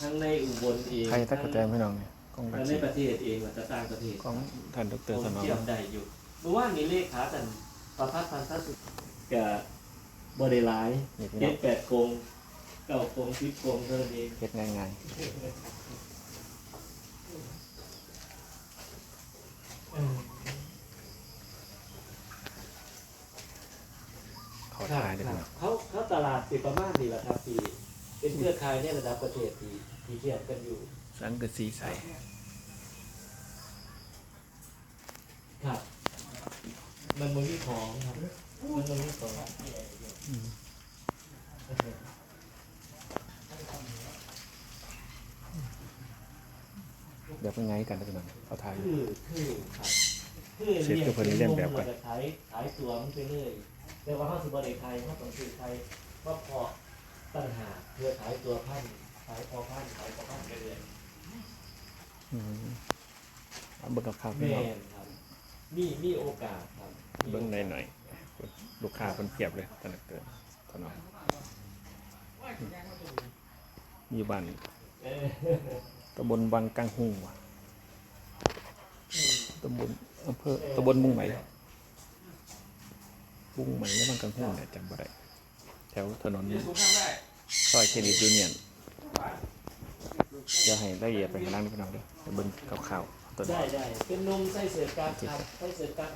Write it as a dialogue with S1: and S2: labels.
S1: ทั้งในอุบลเอง
S2: ใครตักกระแตมพี่น้องเนี่ยกล้องกั
S1: ทั้
S2: น
S1: งใน
S2: สี
S1: ประเทศเองและต่างประเทศ
S2: กล้องท่านดร
S1: ผม
S2: สนอง
S1: เชื่อมได้อยู่เมื่อวานนี้เลขาตันประพัฒน์พันธสุขกับบริไลาย
S2: นี่พี่
S1: เจ็
S2: น้อ
S1: ด
S2: ง
S1: แปดโกงเก้าโกงสิบโกงเท่านั้นเอง
S2: เฮ็ดง่ายๆเขาถ่ายได้
S1: ค
S2: พี่
S1: รับ
S2: น้อง
S1: เขาเขาตลาดสิประมาณนี้แหละครับที่ เป็นเครือข่ายในระดับประเทศที่ที่เทียบกันอยู่
S2: สังกะสีใส
S1: ครับ มันมันมีของครับ มันมันมีของ
S2: เดี๋ยวเป็นไงกันนะพี่น้องเขาถ่ายอยู่
S1: คือคือครับคือ
S2: เสร็จก็เพิ่นเรียนแบบก่อน
S1: ขายขายตัวมันไปเลยแต่ว่าเขาสุบริไทยเขาต้องซื้อไทยว่าพอปัญหา เพื่อขายตัวพันธุ์ขายพอพันธุ์ขายพอพันธุ์ไปเลย
S2: อืมเอาเบิ่งกับข้าวพี่
S1: แม่
S2: น้อง
S1: นครับ มีมีโอกาสครับมี
S2: เบิ่งได้หน่อยลูกค้าเพิ่นเพียบเลยตอนนั้นเกินตอนนั้นมีบ้าน
S1: เออ
S2: ตำบลวังกังหูว่ะตำบลอำเภอตำบลมุงไหมมุงไหมแล้ววังกังหูเนี่ยจำบ่ได้แถวถนน ซอยเครดิตยูเนียนเดี๋ยวให้ละเอียดไปข้างล่างนี่พี่น้องเด้อไปเบิ่งข่าวๆตัวนี้
S1: ได้ได้เป็นนมไส้เสือกั๊กครับไส้เสือกั๊ก